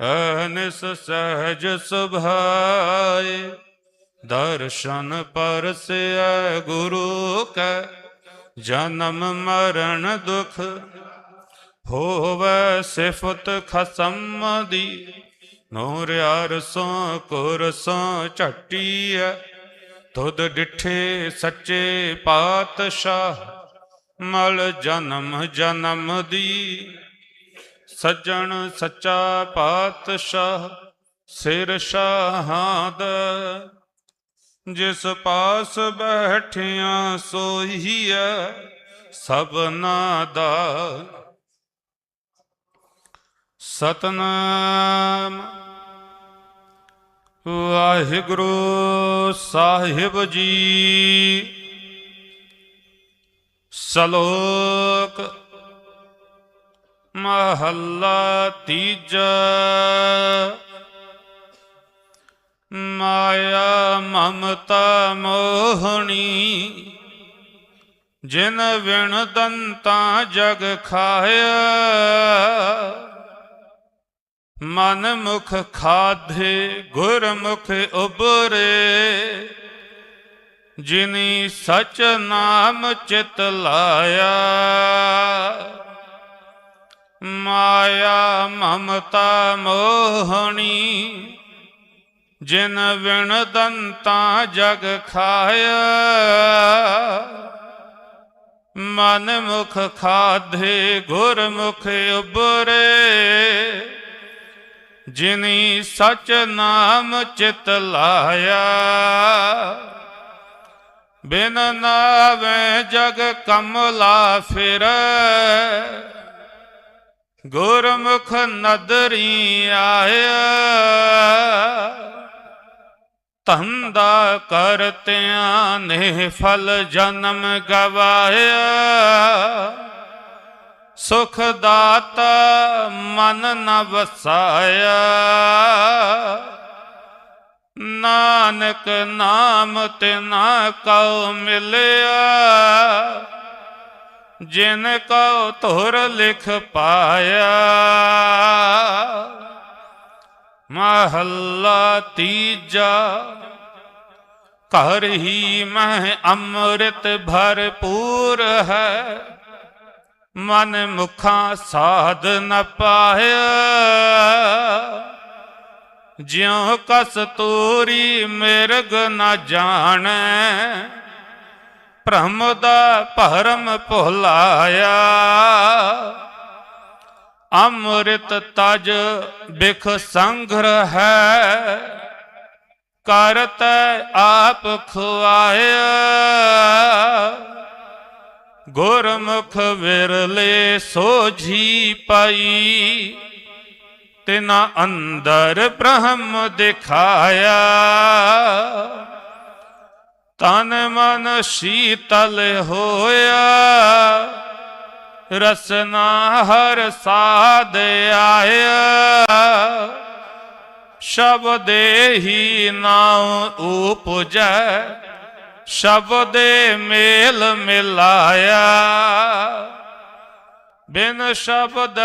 ਅਨਿਸ ਸਹਿਜ ਸੁਭਾਏ, ਦਰਸ਼ਨ ਪਰਸਿਐ ਗੁਰੂ ਕੈ, ਜਨਮ ਮਰਨ ਦੁਖ ਹੋਵੇ ਸਿਫਤ ਖਸਮ ਦੀ, ਨੂਰ ਅਰਸੋਂ ਕੁਰਸੋਂ ਝਟੀਐ, ਤੁਧ ਡਿਠੇ ਸੱਚੇ ਪਾਤਸ਼ਾਹ, ਮਲ ਜਨਮ ਜਨਮ ਦੀ। ਸੱਜਣ ਸੱਚਾ ਪਾਤਸ਼ਾਹ ਸਿਰ ਸ਼ਾਹਾਦ, ਜਿਸ ਪਾਸ ਬੈਠਿਆ ਸੋਹੀਐ ਸਭਨਾ ਦਾ। ਸਤਨਾਮ। ਵਾਹਿਗੁਰੂ ਸਾਹਿਬ ਜੀ, ਸ਼ਲੋਕ ਮਹੱਲਾ ਤੀਜਾ। ਮਾਇਆ ਮਮਤਾ ਮੋਹਣੀ, ਜਿਨ ਵਿਣ ਦੰਤਾ ਜਗ ਖਾਇਆ। ਮਨ ਮੁਖ ਖਾਧੇ, ਗੁਰਮੁਖ ਉਬਰੇ ਜਿਨੀ ਸਚ ਨਾਮ ਚਿਤ ਲਾਇਆ। ਮਾਇਆ ਮਮਤਾ ਮੋਹਣੀ, ਜਿਨ ਵਿਣ ਦੰਤਾ ਜਗ ਖਾਇਆ। ਮਨ ਮੁਖ ਖਾਧੇ, ਗੁਰਮੁਖ ਉਬਰੇ ਜਿਨੀ ਸਚ ਨਾਮ ਚਿਤ ਲਾਇਆ। ਬਿਨ ਨਾਵੇ ਜਗ ਕਮਲਾ ਫਿਰੈ। ਗੁਰਮੁਖ ਨਦਰੀ ਆਇਆ। ਧੰਦਾ ਕਰਤਿਆਂ ਨੇ ਫਲ ਜਨਮ ਗਵਾਇਆ। ਸੁਖ ਦਾਤਾ ਮਨ ਨ ਵਸਾਇਆ। ਨਾਨਕ ਨਾਮ ਤੇ ਨਾ ਕਉ ਮਿਲਿਆ। ਜਿਨ ਕਉ ਧੁਰ ਲਿਖ ਪਾਇਆ। ਮਹੱਲਾ ਤੀਜਾ, ਘਰ ਹੀ ਮਹਿ ਅੰਮ੍ਰਿਤ ਭਰਪੂਰ ਹੈ। ਮਨ ਮੁਖਾਂ ਸਾਧ ਨ ਪਾਇਆ। ਜਿਉ ਕਸਤੂਰੀ ਮਿਰਗ ਨ ਜਾਣੈ। ਭ੍ਰਮ ਦਾ ਭਰਮ ਭੁਲਾਇਆ। ਅੰਮ੍ਰਿਤ ਤਜ ਬਿਖ ਸੰਗ੍ਰਹ ਹੈ। ਕਰਤ ਆਪ ਖੁਆਇਆ। ਗੁਰਮੁਖ ਵਿਰਲੇ ਸੋਝੀ ਪਾਈ। ਤਿਨਾ ਅੰਦਰ ਬ੍ਰਹਮ ਦਿਖਾਇਆ। ਤਨ ਮਨ ਸ਼ੀਤਲ ਹੋਇਆ, ਰਸਨਾ ਹਰ ਸਾਧ ਆਇਆ। ਸ਼ਬਦੇ ਹੀ ਨਾਉ ਉਪਜੈ, ਸ਼ਬਦੇ ਮੇਲ ਮਿਲਾਇਆ। ਬਿਨ ਸ਼ਬਦ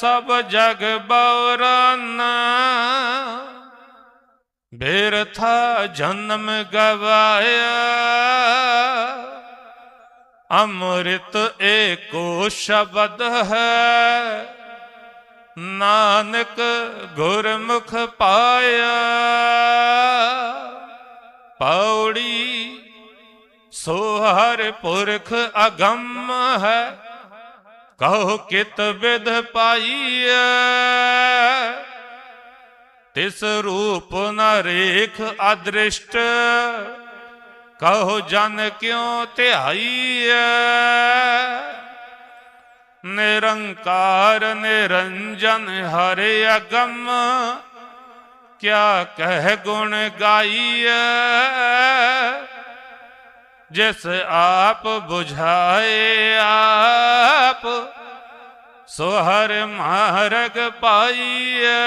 ਸਭ ਜਗ ਬੌਰਨ ਬਿਰਥਾ ਜਨਮ ਗਵਾਇਆ। ਅੰਮ੍ਰਿਤ ਏਕੋ ਸ਼ਬਦ ਹੈ। ਨਾਨਕ ਗੁਰਮੁਖ ਪਾਇਆ। ਪੌੜੀ ਸੋ ਹਰ ਪੁਰਖ ਅਗੰਮ ਹੈ। ਕਹੋ ਕਿਤ ਵਿਦ ਪਾਈਐ। ਤਿਸ ਰੂਪ ਨ ਰੇਖ ਅਦ੍ਰਿਸ਼ਟ, ਕਹੋ ਜਨ ਕਿਉ ਧਿਆਈਐ? ਨਿਰੰਕਾਰ ਨਿਰੰਜਨ ਹਰਿ ਅਗੰਮ, ਕਿਆ ਕਹਿ ਗੁਣ ਗਾਈਐ? ਜਿਸ ਆਪ 부ਝਾਏ ਆਪ, ਸੋ ਹਰ ਮਾਰਗ ਪਾਈਐ।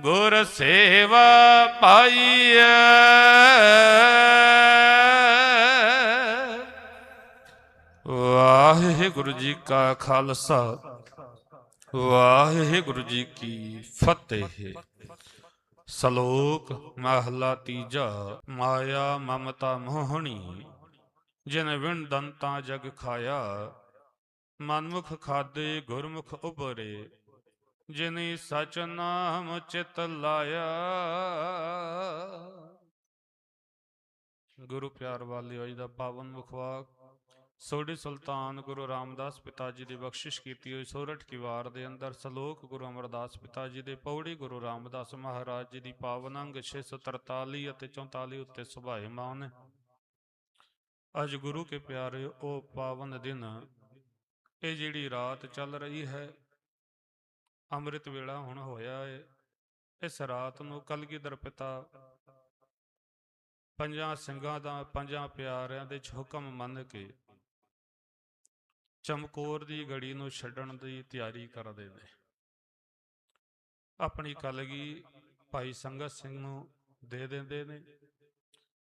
ਗੁਰ ਸੇਵਾ ਪਾਈਐ। ਵਾਹਿਗੁਰੂ ਜੀ ਕਾ ਖਾਲਸਾ, ਵਾਹਿਗੁਰੂ ਜੀ ਕੀ ਫਤਿਹ। ਸ਼ਲੋਕ ਮਹਲਾ ਤੀਜਾ, ਮਾਇਆ ਮਮਤਾ ਮੋਹਣੀ। ਜਿਨ ਵਿਣ ਦੰਤਾ ਜਗ ਖਾਇਆ, ਮਨਮੁਖ ਖਾਦੇ ਗੁਰਮੁਖ ਉਬਰੇ ਜਿਨੀ ਸਚ ਨਾਮ ਚਿਤ ਲਾਇਆ। ਗੁਰੂ ਪਿਆਰ ਵਾਲਿਓ ਅੱਜ ਦਾ ਪਾਵਨ ਮੁਖਵਾਕ ਸੋਢੀ ਸੁਲਤਾਨ ਗੁਰੂ ਰਾਮਦਾਸ ਪਿਤਾ ਜੀ ਦੀ ਬਖਸ਼ਿਸ਼ ਕੀਤੀ ਹੋਈ ਸੋਰਠ ਕੀ ਵਾਰ ਦੇ ਅੰਦਰ ਸ਼ਲੋਕ ਗੁਰੂ ਅਮਰਦਾਸ ਪਿਤਾ ਜੀ ਦੇ ਪੌੜੀ ਗੁਰੂ ਰਾਮਦਾਸ ਮਹਾਰਾਜ ਜੀ ਦੀ ਪਾਵਨ ਅੰਗ 643 ਅਤੇ 44 ਉੱਤੇ ਸੁਭਾਏਮਾਨ ਅੱਜ ਗੁਰੂ ਕੇ ਪਿਆਰੇ ਉਹ ਪਾਵਨ ਦਿਨ, ਇਹ ਜਿਹੜੀ ਰਾਤ ਚੱਲ ਰਹੀ ਹੈ ਅੰਮ੍ਰਿਤ ਵੇਲਾ ਹੁਣ ਹੋਇਆ ਹੈ ਇਸ ਰਾਤ ਨੂੰ ਕਲਗੀਧਰ ਪਿਤਾ ਪੰਜਾਂ ਸਿੰਘਾਂ ਦਾ, ਪੰਜਾਂ ਪਿਆਰਿਆਂ ਦੇ ਹੁਕਮ ਮੰਨ ਕੇ ਚਮਕੌਰ ਦੀ ਗੜੀ ਨੂੰ ਛੱਡਣ ਦੀ ਤਿਆਰੀ ਕਰਦੇ ਨੇ ਆਪਣੀ ਕਲਗੀ ਭਾਈ ਸੰਗਤ ਸਿੰਘ ਨੂੰ ਦੇ ਦਿੰਦੇ ਨੇ।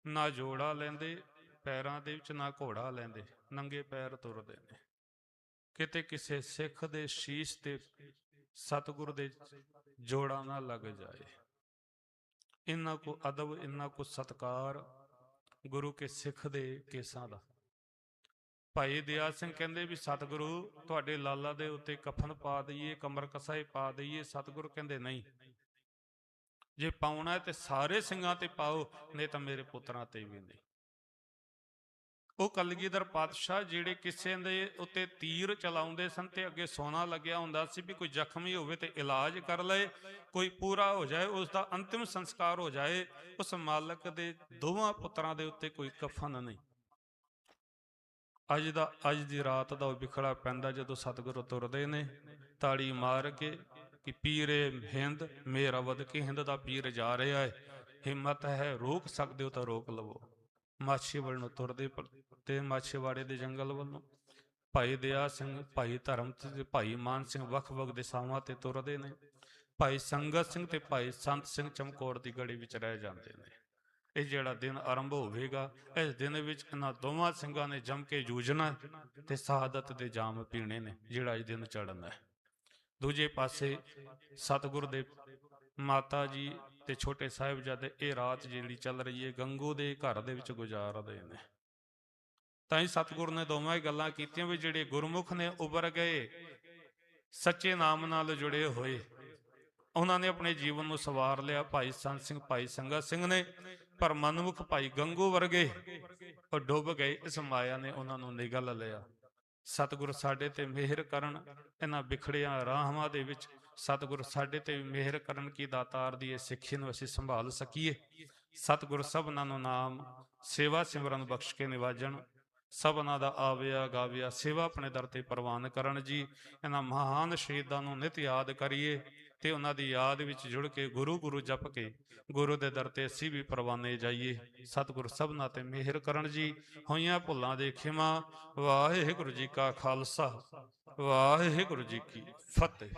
ਨਾ ਜੋੜਾ ਲੈਂਦੇ, ਪੈਰਾਂ ਦੇ ਵਿੱਚ ਨਾ ਘੋੜਾ ਲੈਂਦੇ, ਨੰਗੇ ਪੈਰ ਤੁਰਦੇ ਨੇ। ਕਿਤੇ ਕਿਸੇ ਸਿੱਖ ਦੇ ਸ਼ੀਸ਼ ਤੇ ਸਤਿਗੁਰ ਦੇ ਜੋੜਾਂ ਨਾ ਲੱਗ ਜਾਏ। ਇੰਨਾ ਕੋ ਅਦਬ ਇੰਨਾ ਕੋ ਸਤਕਾਰ ਗੁਰੂ ਕੇ ਸਿੱਖ ਦੇ ਕੇਸਾਂ ਦਾ। ਭਾਈ ਦਿਆ ਸਿੰਘ ਕਹਿੰਦੇ ਵੀ ਸਤਿਗੁਰੂ ਤੁਹਾਡੇ ਲਾਲਾ ਦੇ ਉੱਤੇ ਕਫਨ ਪਾ ਦਈਏ, ਕਮਰ ਕਸਾਈ ਪਾ ਦਈਏ, ਸਤਿਗੁਰੂ ਕਹਿੰਦੇ ਨਹੀਂ। ਜੇ ਪਾਉਣਾ ਤੇ ਸਾਰੇ ਸਿੰਘਾਂ ਤੇ ਪਾਓ, ਨਹੀਂ ਤਾਂ ਮੇਰੇ ਪੁੱਤਰਾਂ ਤੇ ਵੀ ਨਹੀਂ। ਉਹ ਕਲਗੀਧਰ ਪਾਤਸ਼ਾਹ ਜਿਹੜੇ ਕਿਸੇ ਦੇ ਉੱਤੇ ਤੀਰ ਚਲਾਉਂਦੇ ਸਨ ਤੇ ਅੱਗੇ ਸੋਨਾ ਲੱਗਿਆ ਹੁੰਦਾ ਸੀ ਵੀ ਕੋਈ ਜ਼ਖਮੀ ਹੋਵੇ ਤੇ ਇਲਾਜ ਕਰ ਲਏ, ਕੋਈ ਪੂਰਾ ਹੋ ਜਾਏ ਉਸ ਦਾ ਅੰਤਿਮ ਸੰਸਕਾਰ ਹੋ ਜਾਏ, ਉਸ ਮਾਲਕ ਦੇ ਦੋਵਾਂ ਪੁੱਤਰਾਂ ਦੇ ਉੱਤੇ ਕੋਈ ਕਫਨ ਨਹੀਂ। ਅੱਜ ਦਾ, ਅੱਜ ਦੀ ਰਾਤ ਦਾ ਉਹ ਵਿਖੜਾ ਪੈਂਦਾ ਜਦੋਂ ਸਤਿਗੁਰੂ ਤੁਰਦੇ ਨੇ, ਤਾੜੀ ਮਾਰ ਕੇ ਕਿ ਪੀਰੇ ਹਿੰਦ, ਮੇਰਾ ਵਦ ਕੇ ਹਿੰਦ ਦਾ ਪੀਰ ਜਾ ਰਿਹਾ ਹੈ, ਹਿੰਮਤ ਹੈ ਰੋਕ ਸਕਦੇ ਹੋ ਤਾਂ ਰੋਕ ਲਵੋ। ਮਾਛੀਵਾੜੇ ਨੂੰ ਤੁਰਦੇ ਤੇ ਮਾਛੀਵਾੜੇ ਦੇ ਜੰਗਲ ਵੱਲੋਂ ਭਾਈ ਦਇਆ ਸਿੰਘ, ਭਾਈ ਧਰਮ ਤੇ ਭਾਈ ਮਾਨ ਸਿੰਘ ਵੱਖ-ਵੱਖ ਦਿਸ਼ਾਵਾਂ ਤੇ ਤੁਰਦੇ ਨੇ। ਭਾਈ ਸੰਗਤ ਸਿੰਘ ਤੇ ਭਾਈ ਸੰਤ ਸਿੰਘ ਚਮਕੌਰ ਦੀ ਗੜੀ ਵਿੱਚ ਰਹਿ ਜਾਂਦੇ ਨੇ। ਇਹ ਜਿਹੜਾ ਦਿਨ ਆਰੰਭ ਹੋਵੇਗਾ, ਇਸ ਦਿਨ ਵਿੱਚ ਇਹਨਾਂ ਦੋਵਾਂ ਸਿੰਘਾਂ ਨੇ ਜੰਮ ਕੇ ਜੂਝਣਾ ਤੇ ਸ਼ਹਾਦਤ ਦੇ ਜਾਮ ਪੀਣੇ ਨੇ, ਜਿਹੜਾ ਇਹ ਦਿਨ ਚੜ੍ਹਨਾ ਹੈ। ਦੂਜੇ ਪਾਸੇ ਸਤਿਗੁਰ ਦੇ ਮਾਤਾ ਜੀ ਤੇ ਛੋਟੇ ਸਾਹਿਬਜ਼ਾਦੇ, ਇਹ ਰਾਤ ਜਿਹੜੀ ਚੱਲ ਰਹੀ ਹੈ, ਗੰਗੂ ਦੇ ਘਰ ਦੇ ਵਿੱਚ ਗੁਜ਼ਾਰਦੇ ਨੇ। ਤਾਂ ਹੀ ਸਤਿਗੁਰ ਨੇ ਦੋਵਾਂ ਹੀ ਗੱਲਾਂ ਕੀਤੀਆਂ ਵੀ ਜਿਹੜੇ ਗੁਰਮੁਖ ਨੇ ਉਭਰ ਗਏ, ਸੱਚੇ ਨਾਮ ਨਾਲ ਜੁੜੇ ਹੋਏ। ਉਹਨਾਂ ਨੇ ਆਪਣੇ ਜੀਵਨ ਨੂੰ ਸਵਾਰ ਲਿਆ। ਭਾਈ ਸੰਤ ਸਿੰਘ, ਭਾਈ ਸੰਗਤ ਸਿੰਘ ਨੇ, ਪਰ ਮਨਮੁਖ ਭਾਈ ਗੰਗੂ ਵਰਗੇ ਉਹ ਡੁੱਬ ਗਏ। ਇਸ ਮਾਇਆ ਨੇ ਉਹਨਾਂ ਨੂੰ ਨਿਗਲ ਲਿਆ। ਸਤਿਗੁਰ ਸਾਡੇ ਤੇ ਮਿਹਰ ਕਰਨ, ਇਹਨਾਂ ਵਿਖੜਿਆਂ ਰਾਹਾਂ ਦੇ ਵਿੱਚ ਸਤਿਗੁਰ ਸਾਡੇ ਤੇ ਮਿਹਰ ਕਰਨ ਕੀ ਦਾਤਾਰ ਦੀ ਇਹ ਸਿੱਖੀ ਨੂੰ ਅਸੀਂ ਸੰਭਾਲ ਸਕੀਏ। ਸਤਿਗੁਰ ਸਭਨਾਂ ਨੂੰ ਨਾਮ, ਸੇਵਾ ਸਿਮਰਨ ਬਖਸ਼ ਕੇ ਨਿਵਾਜਣ। ਸਭਨਾਂ ਦਾ ਆਵਿਆ ਗਾਵਿਆ ਸੇਵਾ ਆਪਣੇ ਦਰ ਤੇ ਪ੍ਰਵਾਨ ਕਰਨ ਜੀ। ਇਹਨਾਂ ਮਹਾਨ ਸ਼ਹੀਦਾਂ ਨੂੰ ਨਿਤ ਯਾਦ ਕਰੀਏ। ਤੇ ਉਹਨਾਂ ਦੀ ਯਾਦ ਵਿੱਚ ਜੁੜ ਕੇ ਗੁਰੂ ਗੁਰੂ ਜਪ ਕੇ ਗੁਰੂ ਦੇ ਦਰ ਤੇ ਅਸੀਂ ਵੀ ਪ੍ਰਵਾਨੇ ਜਾਈਏ। ਸਤਿਗੁਰ ਸਭਨਾਂ ਤੇ ਮਿਹਰ ਕਰਨ ਜੀ, ਹੋਈਆਂ ਭੁੱਲਾਂ ਦੇ ਖਿਮਾ। ਵਾਹਿਗੁਰੂ ਜੀ ਕਾ ਖਾਲਸਾ, ਵਾਹਿਗੁਰੂ ਜੀ ਕੀ ਫਤਿਹ।